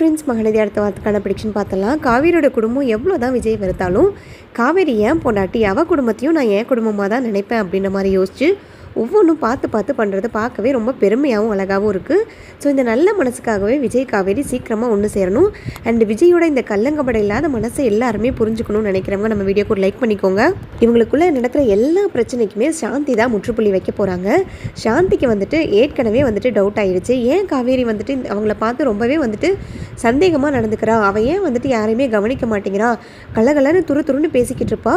Friends மகளிர் அடுத்த வாரத்துக்கான ப்ரிடிக்ஷன் பார்த்தலாம் காவேரியோட குடும்பம் எவ்வளோ தான் விஜய் வெறுத்தாலும் காவேரி ஏன் பொண்டாட்டி அவள் குடும்பத்தையும் நான் என் குடும்பமாக தான் நினைப்பேன் அப்படின்ற மாதிரி யோசிச்சு ஒவ்வொன்றும் பார்த்து பார்த்து பண்ணுறது பார்க்கவே ரொம்ப பெருமையாகவும் அழகாகவும் இருக்குது ஸோ இந்த நல்ல மனசுக்காகவே விஜய் காவேரி சீக்கிரமாக ஒன்று சேரணும். அண்ட் விஜயோட இந்த கல்லங்கப்பட இல்லாத மனசை எல்லாருமே புரிஞ்சுக்கணும்னு நினைக்கிறவங்க நம்ம வீடியோக்கு ஒரு லைக் பண்ணிக்கோங்க. இவங்களுக்குள்ளே நடக்கிற எல்லா பிரச்சனைக்குமே சாந்தி தான் முற்றுப்புள்ளி வைக்க போகிறாங்க சாந்திக்கு வந்துட்டு ஏற்கனவே வந்துட்டு டவுட் ஆயிடுச்சு ஏன் காவேரி வந்துட்டு அவங்கள பார்த்து ரொம்பவே வந்துட்டு சந்தேகமாக நடந்துக்கிறா? அவள் ஏன் வந்துட்டு யாரையுமே கவனிக்க மாட்டேங்கிறா? கலகலன்னு துரு துருன்னு பேசிக்கிட்டு இருப்பா.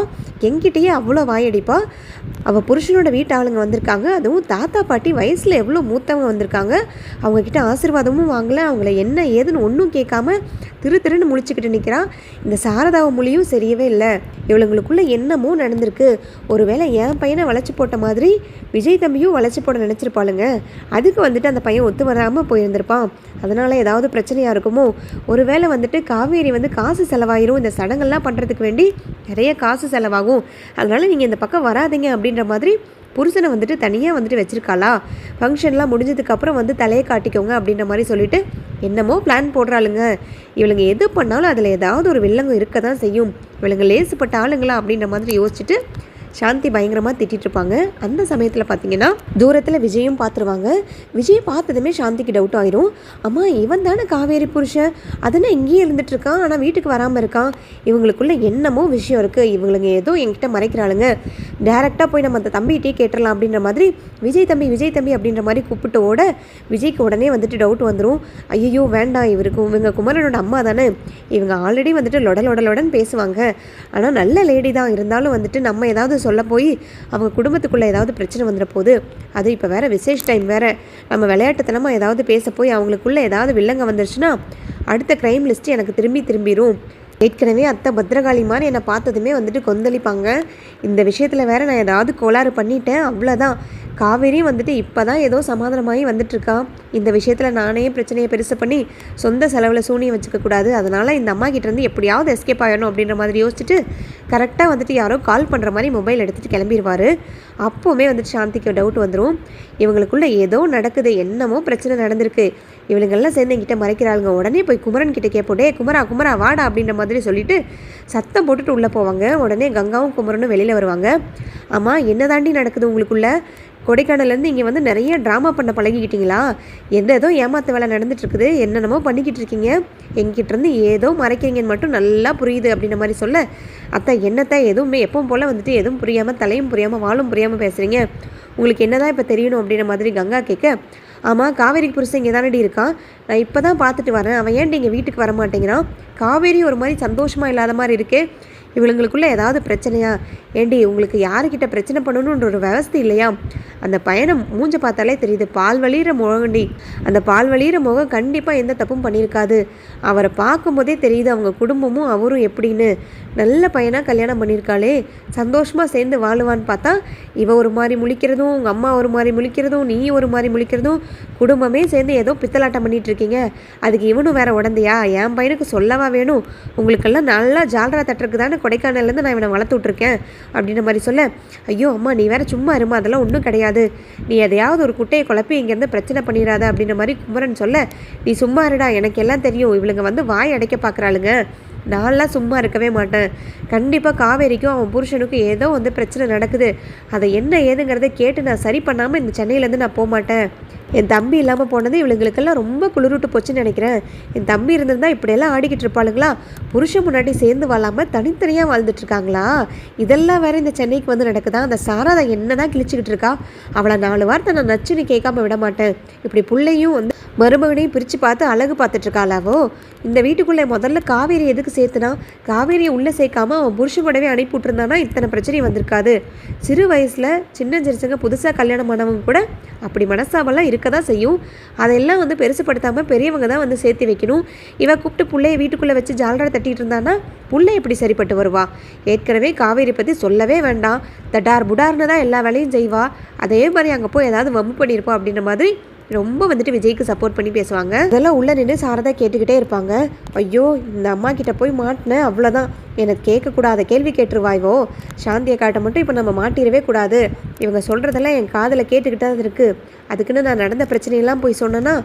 என்கிட்டயே அவ்வளோ வாயடிப்பா. அவள் புருஷனோட வீட்டு ஆளுங்க வந்திருக்காங்க. அதுவும் தாத்தா பாட்டி வயசில் எவ்வளோ மூத்தவங்க வந்திருக்காங்க. அவங்கக்கிட்ட ஆசீர்வாதமும் வாங்கலை. அவங்கள என்ன ஏதுன்னு ஒன்றும் கேட்காம திரு திருன்னு முழிச்சுக்கிட்டு நிற்கிறான் இந்த சாரதாவை மொழியும் சரியவே இல்லை. இவளுங்களுக்குள்ள என்னமோ நடந்திருக்கு. ஒருவேளை என் பையனை வளைச்சி போட்ட மாதிரி விஜய் தம்பியும் வளைச்சி போட நினச்சிருப்பாளுங்க. அதுக்கு வந்துட்டு அந்த பையன் ஒத்து வராமல் போயிருந்திருப்பான். அதனால் ஏதாவது பிரச்சனையாக இருக்குமோ? ஒருவேளை வந்துட்டு காவேரி வந்து காசு செலவாயிரும். இந்த சடங்கெல்லாம் பண்ணுறதுக்கு வேண்டி நிறைய காசு செலவாகும். அதனால் நீங்கள் இந்த பக்கம் வராதீங்க அப்படின்ற மாதிரி புருஷனை வந்துட்டு தனியாக வந்துட்டு வச்சுருக்காளா? ஃபங்க்ஷன்லாம் முடிஞ்சதுக்கப்புறம் வந்து தலையை காட்டிக்கோங்க அப்படின்ற மாதிரி சொல்லிட்டு என்னமோ பிளான் போடுறாளுங்க. இவளுங்க எது பண்ணாலும் அதில் ஏதாவது ஒரு வில்லங்கம் இருக்க தான் செய்யும். இவளுங்க லேசுப்பட்ட ஆளுங்களா அப்படின்ற மாதிரி யோசிச்சுட்டு சாந்தி பயங்கரமாக திட்டிட்டு இருப்பாங்க. அந்த சமயத்தில் பார்த்தீங்கன்னா தூரத்தில் விஜயும் பார்த்துருவாங்க விஜய் பார்த்ததுமே சாந்திக்கு டவுட் ஆயிரும். அம்மா இவன் தானே காவேரி புருஷன்? அதனால் இங்கேயே இருந்துட்டு இருக்கான் ஆனால் வீட்டுக்கு வராமல் இருக்கான். இவங்களுக்குள்ள என்னமோ விஷயம் இருக்குது இவங்களுங்க ஏதோ என்கிட்ட மறைக்கிறாளுங்க. டேரெக்டாக போய் நம்ம அந்த தம்பிகிட்டே கேட்டுடலாம் அப்படின்ற மாதிரி விஜய் தம்பி விஜய் தம்பி அப்படின்ற மாதிரி கூப்பிட்டு ஓட விஜய்க்கு உடனே வந்துட்டு டவுட் வந்துடும் ஐயோ வேண்டாம் இவருக்கு இவங்க குமரனோட அம்மா தானே. இவங்க ஆல்ரெடி வந்துட்டு லொட லொட பேசுவாங்க. ஆனால் நல்ல லேடி தான். இருந்தாலும் வந்துட்டு நம்ம ஏதாவது சொல்ல போய் அவங்க குடும்பத்துக்குள்ளே ஏதாவது பிரச்சனை வந்துட போகுது அது இப்போ வேறு விசேஷ் டைம் வேறு. நம்ம விளையாட்டுத்தனமாக ஏதாவது பேச போய் அவங்களுக்குள்ளே ஏதாவது வில்லங்க வந்துருச்சுன்னா அடுத்த க்ரைம் லிஸ்ட்டு எனக்கு திரும்பி திரும்பிடும் ஏற்கனவே அத்தை பத்ரகாளி மாதிரி என்னை பார்த்ததுமே வந்துட்டு கொந்தளிப்பாங்க. இந்த விஷயத்தில் வேற நான் ஏதாவது கோளாறு பண்ணிட்டேன் அவ்வளோதான் காவேரியும் வந்துட்டு இப்போ தான் ஏதோ சமாதானமாகி வந்துட்டுருக்கா. இந்த விஷயத்தில் நானே பிரச்சனையை பெருசு பண்ணி சொந்த செலவில் சூனியம் வச்சுக்க கூடாது. அதனால் இந்த அம்மா கிட்டேருந்து எப்படியாவது எஸ்கேப் ஆகணும் அப்படின்ற மாதிரி யோசிச்சுட்டு கரெக்டாக வந்துட்டு யாரோ கால் பண்ணுற மாதிரி மொபைல் எடுத்துகிட்டு கிளம்பிடுவார் அப்போவுமே வந்துட்டு சாந்திக்கு டவுட் வந்துடும் இவங்களுக்குள்ளே ஏதோ நடக்குது என்னமோ பிரச்சனை நடந்திருக்கு. இவளுங்கெல்லாம் சேர்ந்து என்கிட்ட மறைக்கிறாளுங்க. உடனே போய் குமரன் கிட்டே கேட்போம் டே குமரா குமரா வாடா அப்படின்ற மாதிரி சொல்லிட்டு சத்தம் போட்டுட்டு உள்ளே போவாங்க. உடனே கங்காவும் குமரனும் வெளியில் வருவாங்க. ஆமாம் என்ன தாண்டி நடக்குது உங்களுக்குள்ள? கொடைக்கானல்லேருந்து இங்கே வந்து நிறைய ட்ராமா பண்ண பழகிக்கிட்டீங்களா? எந்த ஏதோ ஏமாத்த வேலை நடந்துட்டுருக்குது. என்னென்னமோ பண்ணிக்கிட்டு இருக்கீங்க எங்கிட்டேருந்து ஏதோ மறைக்கிறீங்கன்னு மட்டும் நல்லா புரியுது அப்படின்ற மாதிரி சொல்ல அத்தை என்னத்தை? எதுவுமே எப்பவும் போல் வந்துட்டு எதுவும் புரியாமல் தலையும் புரியாமல் வாழும் புரியாமல் பேசுகிறீங்க உங்களுக்கு என்னதான் இப்போ தெரியணும்? அப்படின்ற மாதிரி கங்கா கேட்க ஆமாம் காவேரி புருஷன் இங்கே தானடி இருக்கான். நான் இப்போ தான் பார்த்துட்டு வரேன். அவன் ஏன்டி இங்கே வீட்டுக்கு வர மாட்டேங்கிறான் காவேரி ஒரு மாதிரி சந்தோஷமாக இல்லாத மாதிரி இருக்கே. இவளுங்களுக்குள்ளே ஏதாவது பிரச்சனையா? ஏண்டி உங்களுக்கு யாருக்கிட்ட பிரச்சனை பண்ணணுன்ற ஒரு விவஸ்தை இல்லையா? அந்த பையனை மூஞ்ச பார்த்தாலே தெரியுது. பால் வழியிற முகண்டி அந்த பால் வழியிற முகம் கண்டிப்பாக எந்த தப்பும் பண்ணியிருக்காது. அவரை பார்க்கும்போதே தெரியுது அவங்க குடும்பமும் அவரும் எப்படின்னு. நல்ல பையனாக கல்யாணம் பண்ணியிருக்காளே. சந்தோஷமாக சேர்ந்து வாழுவான்னு பார்த்தா இவ ஒரு மாதிரி முழிக்கிறதும் உங்கள் அம்மா ஒரு மாதிரி முழிக்கிறதும் நீ ஒரு மாதிரி முழிக்கிறதும் குடும்பமே சேர்ந்து ஏதோ பித்தலாட்டம் பண்ணிட்டு இருக்கீங்க அதுக்கு இவனும் வேற உடந்தையா? என் பையனுக்கு சொல்லவா வேணும்? உங்களுக்கெல்லாம் நல்லா ஜால்ரா தட்டுறதுக்கு தானே கொடைக்கானல்லேருந்து நான் இவனை வளர்த்து விட்ருக்கேன் அப்படின்ற மாதிரி சொல்ல ஐயோ அம்மா நீ வேற சும்மா இருமா அதெல்லாம் ஒன்றும் கிடையாது. நீ எதையாவது ஒரு குட்டையை குழப்பி இங்கேருந்து பிரச்சனை பண்ணிடாத அப்படின்ற மாதிரி குமரன் சொல்ல நீ சும்மா இருடா எனக்கு எல்லாம் தெரியும். இவளுங்க வந்து வாய் அடைக்க பார்க்குறாளுங்க நான்லாம் சும்மா இருக்கவே மாட்டேன். கண்டிப்பாக காவேரிக்கும் அவன் புருஷனுக்கும் ஏதோ வந்து பிரச்சனை நடக்குது. அதை என்ன ஏதுங்கிறத கேட்டு நான் சரி பண்ணாமல் இந்த சென்னையிலேருந்து நான் போக மாட்டேன் என் தம்பி இல்லாமல் போனது இவளுங்களுக்கெல்லாம் ரொம்ப குளிரூட்டு போச்சுன்னு நினைக்கிறேன். என் தம்பி இருந்திருந்தா இப்படியெல்லாம் ஆடிக்கிட்டு இருப்பாளுங்களா? புருஷன் முன்னாடி சேர்ந்து வாழாமல் தனித்தனியாக வாழ்ந்துட்டு இருக்காங்களா இதெல்லாம் வேற இந்த சென்னைக்கு வந்து நடக்குதா? அந்த சாராதா என்ன தான் கிழிச்சிக்கிட்டு இருக்கா? அவளை நாலு வார்த்தை நான் நச்சுன்னு கேட்காம விட மாட்டேன். இப்படி பிள்ளையும் வந்து மருமகனையும் பிரித்து பார்த்து அழகு பார்த்துட்ருக்காளாவோ இந்த வீட்டுக்குள்ளே முதல்ல காவேரி எதுக்கு சேர்த்துனா காவேரியை உள்ளே சேர்க்காம அவன் புருஷன் கூடவே அனுப்பி விட்டுருந்தானா இத்தனை பிரச்சனையும் வந்திருக்காது. சிறு வயசில் சின்ன புதுசாக கல்யாணம் பண்ணவங்க கூட அப்படி மனசாவெல்லாம் இருக்க தான் செய்யும். அதெல்லாம் வந்து பெருசுப்படுத்தாமல் பெரியவங்க தான் வந்து சேர்த்து வைக்கணும். இவன் கூப்பிட்டு பிள்ளைய வீட்டுக்குள்ளே வச்சு ஜாலரை தட்டிட்டு இருந்தானா புள்ளை எப்படி சரிப்பட்டு வருவா? ஏற்கனவே காவேரி பற்றி சொல்லவே வேண்டாம். தட்டார் புடார்னு தான் எல்லா வேலையும் செய்வா. அதே மாதிரி அங்கே போய் ஏதாவது வம்பு பண்ணியிருப்போம் அப்படின்ற மாதிரி ரொம்ப வந்துட்டு விஜய்க்கு சப்போர்ட் பண்ணி பேசுவாங்க. அதெல்லாம் உள்ளே நின்று சாரதா கேட்டுக்கிட்டே இருப்பாங்க. ஐயோ இந்த அம்மா கிட்ட போய் மாட்டினேன் அவ்வளோதான் எனக்கு கேட்கக்கூடாத கேள்வி கேட்டுருவாய்வோ சாந்தியை காட்ட மட்டும் இப்போ நம்ம மாட்டிடவே கூடாது. இவங்க சொல்கிறதெல்லாம் என் காதில் கேட்டுக்கிட்டே தான் இருக்குது அதுக்குன்னு நான் நடந்த பிரச்சனையெல்லாம் போய் சொன்னேன்னா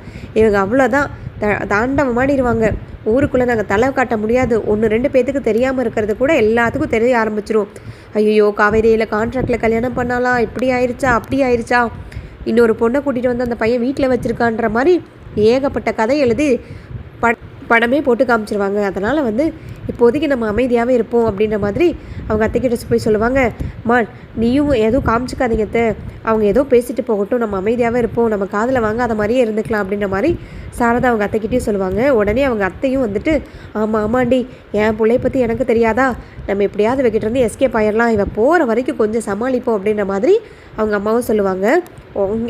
இவங்க அவ்வளோதான் த தாண்டவம் மாடிடுவாங்க ஊருக்குள்ளே நாங்கள் தலை காட்ட முடியாது. ஒன்று ரெண்டு பேத்துக்கு தெரியாமல் இருக்கிறது கூட எல்லாத்துக்கும் தெரிய ஆரம்பிச்சிரும். ஐயோ காவேரியில் கான்ட்ராக்டில் கல்யாணம் பண்ணாலாம் இப்படி ஆயிடுச்சா அப்படி ஆயிடுச்சா இன்னொரு பொண்ணை கூட்டிகிட்டு வந்து அந்த பையன் வீட்டில் வச்சுருக்கான்ற மாதிரி ஏகப்பட்ட கதை எழுதி பட படமே போட்டு காமிச்சிருவாங்க. அதனால் வந்து இப்போதைக்கு நம்ம அமைதியாகவே இருப்போம் அப்படின்ற மாதிரி அவங்க அத்தைக்கிட்ட போய் சொல்லுவாங்க மா நீயும் எதுவும் காமிச்சிக்காதீங்க அத்தை. அவங்க ஏதோ பேசிட்டு போகட்டும் நம்ம அமைதியாகவே இருப்போம் நம்ம காதில் வாங்காத மாதிரியே இருந்துக்கலாம் அப்படின்ற மாதிரி சாரதா அவங்க அத்தைக்கிட்டேயும் சொல்லுவாங்க. உடனே அவங்க அத்தையும் வந்துட்டு ஆமாம் ஆமாண்டி என் பிள்ளைய பற்றி எனக்கு தெரியாதா? நம்ம எப்படியாவது வைக்கிட்டு இருந்து எஸ்கேப் ஆயிடலாம் இவன் போகிற வரைக்கும் கொஞ்சம் சமாளிப்போம் அப்படின்ற மாதிரி அவங்க அம்மாவும் சொல்லுவாங்க.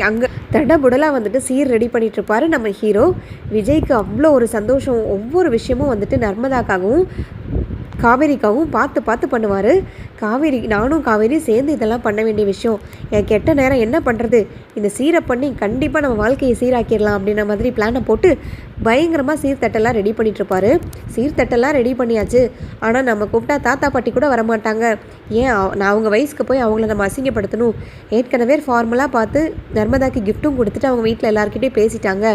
அங்கே தடபுடலாக வந்துட்டு சீர் ரெடி பண்ணிட்டு இருப்பாரு நம்ம ஹீரோ விஜய்க்கு அவ்வளோ ஒரு சந்தோஷம். ஒவ்வொரு விஷயமும் வந்துட்டு நர்மதாக்காகவும் காவேரிக்காவும் பார்த்து பார்த்து பண்ணுவார். காவேரி நானும் காவேரி சேர்ந்து இதெல்லாம் பண்ண வேண்டிய விஷயம். என் கெட்ட நேரம் என்ன பண்ணுறது இந்த சீரை பண்ணி கண்டிப்பாக நம்ம வாழ்க்கையை சீராக்கிடலாம் அப்படின்ற மாதிரி பிளானை போட்டு பயங்கரமாக சீர்தட்டெல்லாம் ரெடி பண்ணிகிட்ருப்பாரு சீர்தட்டெல்லாம் ரெடி பண்ணியாச்சு. ஆனால் நம்ம கூப்பிட்டா தாத்தா பாட்டி கூட வரமாட்டாங்க. ஏன் நான் அவங்க வயசுக்கு போய் அவங்கள நம்ம அசிங்கப்படுத்தணும்? ஏற்கனவே ஃபார்மலாக பார்த்து நர்மதாக்கு கிஃப்ட்டும் கொடுத்துட்டு அவங்க வீட்டில் எல்லாருக்கிட்டே பேசிட்டாங்க.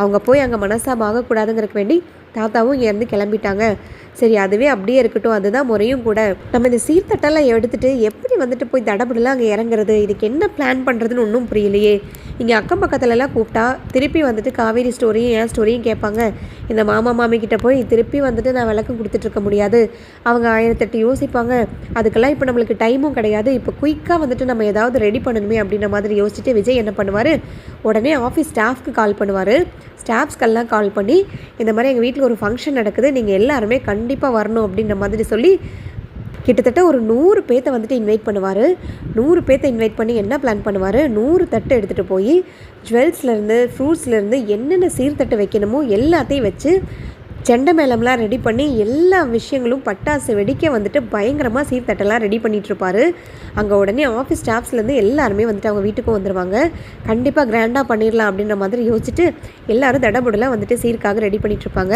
அவங்க போய் அங்கே மனசாக ஆகக்கூடாதுங்கிறக்கு வேண்டி தாத்தாவும் இங்கேருந்து கிளம்பிட்டாங்க. சரி அதுவே அப்படியே இருக்கட்டும். அதுதான் முறையும் கூட. நம்ம இந்த சீர்தட்டெல்லாம் எடுத்துகிட்டு எப்படி வந்துட்டு போய் தடபடலாம் அங்கே இறங்குறது? இதுக்கு என்ன பிளான் பண்ணுறதுன்னு ஒன்றும் புரியலையே. இங்கே அக்கம் பக்கத்துலலாம் கூப்பிட்டா திருப்பி வந்துட்டு காவேரி ஸ்டோரியும் என் ஸ்டோரியும் கேட்பாங்க. இந்த மாமா மாமி கிட்ட போய் திருப்பி வந்துட்டு நான் விளக்கம் கொடுத்துட்ருக்க முடியாது. அவங்க ஆயிரத்தெட்டு யோசிப்பாங்க. அதுக்கெல்லாம் இப்போ நம்மளுக்கு டைமும் கிடையாது. இப்போ குயிக்காக வந்துட்டு நம்ம ஏதாவது ரெடி பண்ணணுமே அப்படின்ற மாதிரி யோசிச்சுட்டு விஜய் என்ன பண்ணுவார்? உடனே ஆஃபீஸ் ஸ்டாஃப்க்கு கால் பண்ணுவார். ஸ்டாஃப்ஸ்க்கெல்லாம் கால் பண்ணி இந்த மாதிரி எங்கள் வீட்டில் ஒரு ஃபங்க்ஷன் நடக்குது நீங்கள் எல்லாருமே கண்டிப்பாக வரணும் அப்படின்ற மாதிரி சொல்லி கிட்டத்தட்ட ஒரு நூறு பேர்த்த வந்துட்டு இன்வைட் பண்ணுவார். நூறு பேர்த்த இன்வைட் பண்ணி என்ன பிளான் பண்ணுவார்? நூறு தட்டு எடுத்துகிட்டு போய் ஜுவல்ஸ்லேருந்து ஃப்ரூட்ஸ்லேருந்து என்னென்ன சீர்தட்டு வைக்கணுமோ எல்லாத்தையும் வச்சு செண்டை மேளம்லாம் ரெடி பண்ணி எல்லா விஷயங்களும் பட்டாசு வெடிக்க வந்துட்டு பயங்கரமாக சீர்தட்டெல்லாம் ரெடி பண்ணிகிட்ருப்பாரு அங்கே உடனே ஆஃபீஸ் ஸ்டாஃப்ஸ்லேருந்து எல்லாருமே வந்துட்டு அவங்க வீட்டுக்கும் வந்துடுவாங்க கண்டிப்பாக கிராண்டாக பண்ணிடலாம் அப்படின்ற மாதிரி யோசிச்சுட்டு எல்லோரும் தடபுடலாம் வந்துட்டு சீருக்காக ரெடி பண்ணிகிட்ருப்பாங்க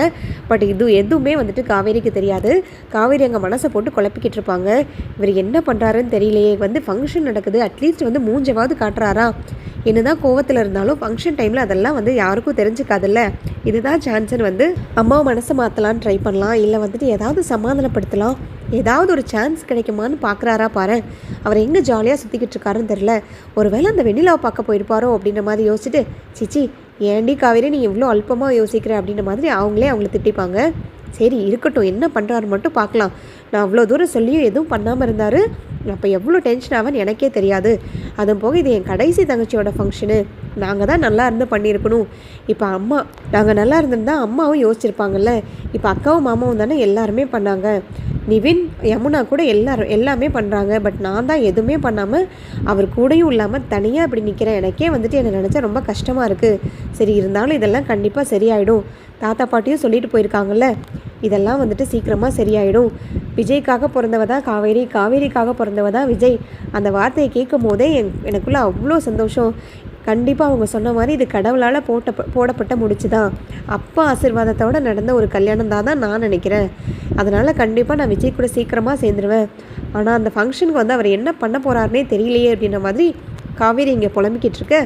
பட் இது எதுவுமே வந்துட்டு காவேரிக்கு தெரியாது. காவேரி அங்கே மனசை போட்டு குழப்பிக்கிட்டு இருப்பாங்க இவர் என்ன பண்ணுறாருன்னு தெரியலையே. வந்து ஃபங்க்ஷன் நடக்குது. அட்லீஸ்ட் வந்து மூஞ்சவாவது காட்டுறாரா? என்னதான் கோவத்தில் இருந்தாலும் ஃபங்க்ஷன் டைமில் அதெல்லாம் வந்து யாருக்கும் தெரிஞ்சுக்காதில்ல. இதுதான் சான்ஸ்னு வந்து அம்மா மனசை மாற்றலான்னு ட்ரை பண்ணலாம். இல்லை வந்துட்டு ஏதாவது சமாதானப்படுத்தலாம். ஏதாவது ஒரு சான்ஸ் கிடைக்குமான்னு பார்க்குறாரா பாரு. அவர் எங்கே ஜாலியாக சுற்றிக்கிட்டு இருக்காருன்னு தெரில ஒருவேளை அந்த வெண்ணிலாவை பார்க்க போயிருப்பாரோ அப்படின்ற மாதிரி யோசிச்சுட்டு சிச்சி ஏண்டி காவேரி நீ இவ்வளோ அல்பமாக யோசிக்கிற? அப்படின்ற மாதிரி அவங்களே அவங்கள திட்டிப்பாங்க. சரி இருக்கட்டும். என்ன பண்ணுறாரு மட்டும் பார்க்கலாம் நான் அவ்வளோ தூரம் சொல்லியும் எதுவும் பண்ணாமல் இருந்தார். அப்போ எவ்வளோ டென்ஷன் ஆகுன்னு எனக்கே தெரியாது. அதுவும் போக இது என் கடைசி தங்கச்சியோட ஃபங்க்ஷனு நாங்கள் தான் நல்லா இருந்து பண்ணியிருக்கணும். இப்போ அம்மா நாங்கள் நல்லா இருந்திருந்தா அம்மாவும் யோசிச்சிருப்பாங்கல்ல. இப்போ அக்காவும் மாமாவும் தானே எல்லாருமே பண்ணாங்க. நிவின் யமுனா கூட எல்லாரும் எல்லாமே பண்ணுறாங்க பட் நான் தான் எதுவுமே பண்ணாமல் அவர் கூடயும் இல்லாமல் தனியாக இப்படி நிற்கிறேன் எனக்கே வந்துட்டு என்னை நினச்சா ரொம்ப கஷ்டமாக இருக்குது சரி இருந்தாலும் இதெல்லாம் கண்டிப்பாக சரியாயிடும். தாத்தா பாட்டியும் சொல்லிட்டு போயிருக்காங்கல்ல. இதெல்லாம் வந்துட்டு சீக்கிரமாக சரியாயிடும். விஜய்க்காக பிறந்தவ தான் காவேரி காவேரிக்காக பிறந்தவ தான் விஜய். அந்த வார்த்தையை கேட்கும் போதே என் எனக்குள்ளே அவ்வளோ சந்தோஷம். கண்டிப்பாக அவங்க சொன்ன மாதிரி இது கடவுளால் போட்ட போடப்பட்ட முடிச்சு தான் அப்பா ஆசிர்வாதத்தோடு நடந்த ஒரு கல்யாணம் தான் தான் நான் நினைக்கிறேன். அதனால் கண்டிப்பாக நான் விஜய் கூட சீக்கிரமாக சேர்ந்துருவேன். ஆனால் அந்த ஃபங்க்ஷனுக்கு வந்து அவர் என்ன பண்ண போகிறாருனே தெரியலையே அப்படின்ற மாதிரி காவேரி இங்கே புலம்பிக்கிட்டு இருக்க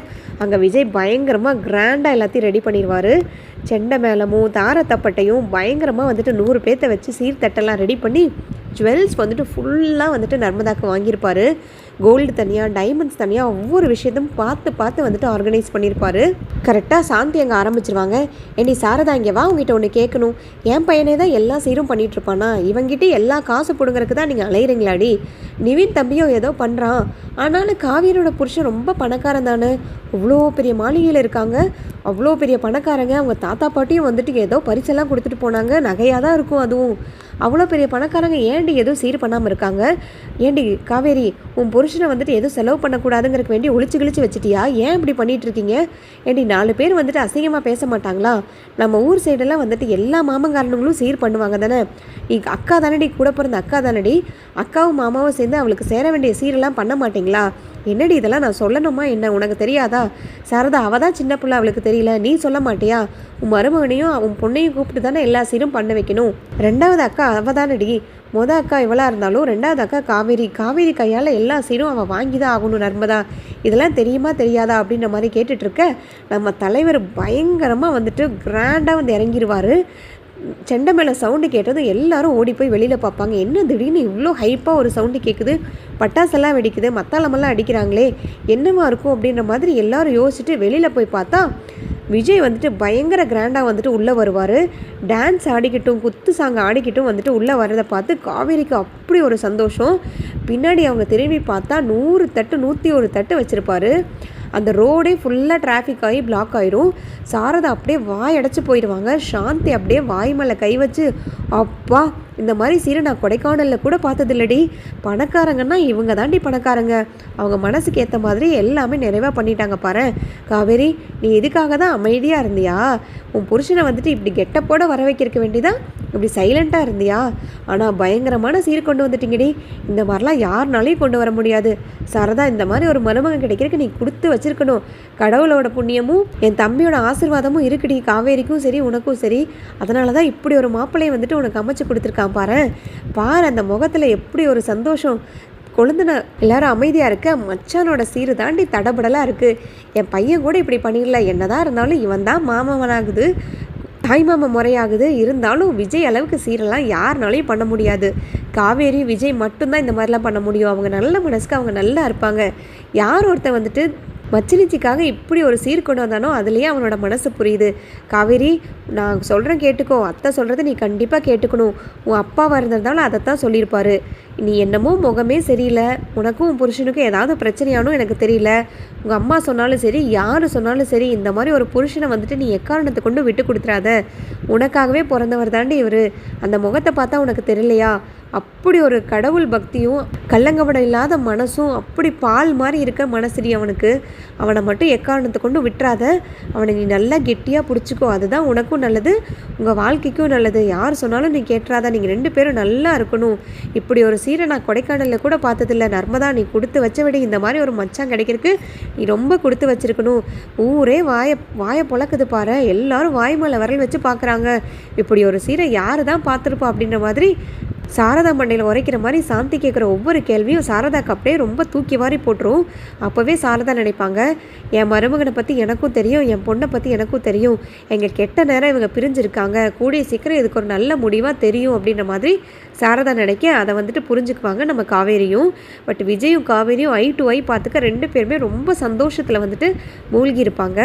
அங்கே விஜய் பயங்கரமாக கிராண்டாக எல்லாத்தையும் ரெடி பண்ணிடுவார் செண்டை மேளமும் தாரத்தப்பட்டையும் பயங்கரமாக வந்துட்டு நூறு பேர்த்த வச்சு சீர்தட்டெல்லாம் ரெடி பண்ணி ஜுவல்ஸ் வந்துட்டு ஃபுல்லாக வந்துட்டு நர்மதாக்கு வாங்கியிருப்பார். கோல்டு தனியாக டைமண்ட்ஸ் தனியாக ஒவ்வொரு விஷயத்தையும் பார்த்து பார்த்து வந்துட்டு ஆர்கனைஸ் பண்ணியிருப்பாரு. கரெக்டாக சாந்தி அங்கே ஆரம்பிச்சிருவாங்க. ஏண்டி சாரதா இங்கே வா உங்ககிட்ட ஒன்று கேட்கணும். என் பையனே தான் எல்லா சீரும் பண்ணிகிட்ருப்பானா இவங்கிட்ட எல்லா காசு பிடுங்கிறதுக்கு தான் நீங்கள் அலையிறீங்களாடி? நிவின் தம்பியும் ஏதோ பண்ணுறான் ஆனாலும் காவியரோட புருஷன் ரொம்ப பணக்காரன் தானே. அவ்வளோ பெரிய மாளிகையில் இருக்காங்க. அவ்வளோ பெரிய பணக்காரங்க. அவங்க தாத்தா பாட்டியும் வந்துட்டு ஏதோ பரிசெல்லாம் கொடுத்துட்டு போனாங்க. நகையாக தான் இருக்கும் அதுவும். அவ்வளோ பெரிய பணக்காரங்க ஏண்டி எதுவும் சீர் பண்ணாமல் இருக்காங்க? ஏண்டி காவேரி உன் புருஷனை வந்துட்டு எதுவும் செலவு பண்ணக்கூடாதுங்கிறக்கு வேண்டி ஒழிச்சு கிழிச்சு வச்சுட்டியா? ஏன் இப்படி பண்ணிட்டு இருக்கீங்க ஏண்டி நாலு பேர் வந்துட்டு அசிங்கமாக பேச மாட்டாங்களா? நம்ம ஊர் சைடெல்லாம் வந்துட்டு எல்லா மாமங்காரனுங்களும் சீர் பண்ணுவாங்க தானே? நீ அக்கா தானடி கூட பிறந்த அக்கா தானடி? அக்காவும் மாமாவும் சேர்ந்து அவளுக்கு சேர வேண்டிய சீரெல்லாம் பண்ண மாட்டிங்களா? என்னடி இதெல்லாம் நான் சொல்லணுமா? என்ன உனக்கு தெரியாதா? சாரதா அவள் தான் சின்ன பிள்ளை அவளுக்கு தெரியல. நீ சொல்ல மாட்டியா? உன் மருமகனையும் உன் பொண்ணையும் கூப்பிட்டு தானே எல்லா சீரும் பண்ண வைக்கணும். ரெண்டாவது அக்கா அவள் தானடி. மொத அக்கா இவளாக இருந்தாலும் ரெண்டாவது அக்கா காவேரி. காவேரி கையால் எல்லா சீரும் அவள் வாங்கி தான் ஆகணும் நர்மதா. இதெல்லாம் தெரியுமா தெரியாதா? அப்படின்ற மாதிரி கேட்டுட்ருக்க நம்ம தலைவர் பயங்கரமாக வந்துட்டு கிராண்டாக வந்து இறங்கிடுவார் செண்டை மேலே சவுண்டு கேட்டதும் எல்லாரும் ஓடி போய் வெளியில் பார்ப்பாங்க. என்ன திடீர்னு இவ்வளோ ஹைப்பாக ஒரு சவுண்டு கேட்குது பட்டாசெல்லாம் வெடிக்குது மத்தாளமெல்லாம் அடிக்கிறாங்களே என்னவா இருக்கும் அப்படின்ற மாதிரி எல்லாரும் யோசிச்சுட்டு வெளியில் போய் பார்த்தா விஜய் வந்துட்டு பயங்கர கிராண்டாக வந்துட்டு உள்ளே வருவார். டான்ஸ் ஆடிக்கிட்டும் குத்து சாங் ஆடிக்கிட்டும் வந்துட்டு உள்ளே வர்றதை பார்த்து காவேரிக்கு அப்படி ஒரு சந்தோஷம். பின்னாடி அவங்க திரும்பி பார்த்தா நூறு தட்டு நூற்றி ஒரு தட்டு வச்சுருப்பாரு. அந்த ரோடே ஃபுல்லாக டிராஃபிக் ஆகி பிளாக் ஆயிரும். சாரதா அப்படியே வாய் அடைச்சி போயிடுவாங்க. சாந்தி அப்படியே வாய் மேலே கை வச்சு அப்பா இந்த மாதிரி சீரை நான் கொடைக்கானலில் கூட பார்த்ததில்லடி. பணக்காரங்கன்னா இவங்க தாண்டி பணக்காரங்க. அவங்க மனசுக்கு ஏற்ற மாதிரி எல்லாமே நிறைவாக பண்ணிட்டாங்க பாரு. காவேரி நீ எதுக்காக தான் அமைதியாக இருந்தியா? உன் புருஷனை வந்துட்டு இப்படி கெட்டப்போட வர வைக்கிறக்க வேண்டியதான் இப்படி சைலண்ட்டாக இருந்தியா? ஆனால் பயங்கரமான சீர் கொண்டு வந்துட்டீங்கடி. இந்த மாதிரிலாம் யாருனாலையும் கொண்டு வர முடியாது. சரதா இந்த மாதிரி ஒரு மருமகன் கிடைக்கிறதுக்கு நீ கொடுத்து வச்சிருக்கணும். கடவுளோட புண்ணியமும் என் தம்பியோட ஆசிர்வாதமும் இருக்குடி. காவேரிக்கும் சரி உனக்கும் சரி. அதனால தான் இப்படி ஒரு மாப்பிள்ளையை வந்துட்டு உனக்கு அமைச்சு பார்த்தான் பாரு பாரு அந்த முகத்தில் எப்படி ஒரு சந்தோஷம். கொழுந்தன எல்லாரும் அமைதியாக இருக்க மச்சானோட சீரு தாண்டி தடபடலாக இருக்குது என் பையன் கூட இப்படி பண்ணிடல. என்னதான் இருந்தாலும் இவன் தான் மாமவனாகுது. தாய்மாம முறையாகுது. இருந்தாலும் விஜய் அளவுக்கு சீரெல்லாம் யாருனாலையும் பண்ண முடியாது. காவேரி விஜய் மட்டும்தான் இந்த மாதிரிலாம் பண்ண முடியும். அவங்க நல்ல மனசுக்கு அவங்க நல்லா இருப்பாங்க. யார் ஒருத்தன் வந்துட்டு மச்சினிச்சிக்காக இப்படி ஒரு சீர் கொண்டு வந்தானோ அதுலேயே அவனோட மனசு புரியுது. காவேரி நான் சொல்கிறேன் கேட்டுக்கோ. அத்தை சொல்கிறத நீ கண்டிப்பாக கேட்டுக்கணும். உன் அப்பாவாக இருந்திருந்தாலும் அதைத்தான் சொல்லியிருப்பாரு. நீ என்னமோ முகமே சரியில்லை. உனக்கும் உன் புருஷனுக்கும் ஏதாவது பிரச்சனையானும் எனக்கு தெரியல. உங்கள் அம்மா சொன்னாலும் சரி யார் சொன்னாலும் சரி இந்த மாதிரி ஒரு புருஷனை வந்துட்டு நீ எக்காரணத்தை கொண்டு விட்டு கொடுத்துறாத. உனக்காகவே பிறந்தவர் தாண்டி இவர். அந்த முகத்தை பார்த்தா உனக்கு தெரியலையா? அப்படி ஒரு கடவுள் பக்தியும் கல்லங்கவடம் இல்லாத மனசும் அப்படி பால் மாதிரி இருக்க மனசுடி அவனுக்கு. அவனை மட்டும் எக்காரணத்தை கொண்டு விட்டுறாத. அவனை நீ நல்லா கெட்டியாக பிடிச்சிக்கோ. அதுதான் உனக்கும் நல்லது உங்கள் வாழ்க்கைக்கும் நல்லது. யார் சொன்னாலும் நீ கேட்டுறாத. நீங்கள் ரெண்டு பேரும் நல்லா இருக்கணும். இப்படி ஒரு சீரை நான் கொடைக்கானலில் கூட பார்த்ததில்ல. நர்மதா நீ கொடுத்து வச்ச விட இந்த மாதிரி ஒரு மச்சான் கிடைக்கிறதுக்கு நீ ரொம்ப கொடுத்து வச்சிருக்கணும். ஊரே வாயை வாயை பொழக்குது பாரு. எல்லாரும் வாய் மேலே விரல் வச்சு பார்க்குறாங்க. இப்படி ஒரு சீரை யார் தான் பார்த்துருப்பா அப்படின்ற மாதிரி சாரதா மண்டையில் உரைக்கிற மாதிரி சாந்தி கேட்குற ஒவ்வொரு கேள்வியும் சாரதாக்கு அப்படியே ரொம்ப தூக்கி வாரி போட்டுரும். அப்போவே சாரதா நினைப்பாங்க என் மருமகனை பற்றி எனக்கும் தெரியும் என் பொண்ணை பற்றி எனக்கும் தெரியும். எங்கள் கெட்ட நேரம் இவங்க பிரிஞ்சிருக்காங்க. கூடிய சீக்கிரம் இதுக்கு ஒரு நல்ல முடிவாக தெரியும். அப்படின்ற மாதிரி சாரதா நினைக்க அதை வந்துட்டு புரிஞ்சுக்குவாங்க நம்ம காவேரியும். பட் விஜயும் காவேரியும் ஐ டு ஐ பார்த்துக்க ரெண்டு பேருமே ரொம்ப சந்தோஷத்தில் வந்துட்டு மூழ்கி இருப்பாங்க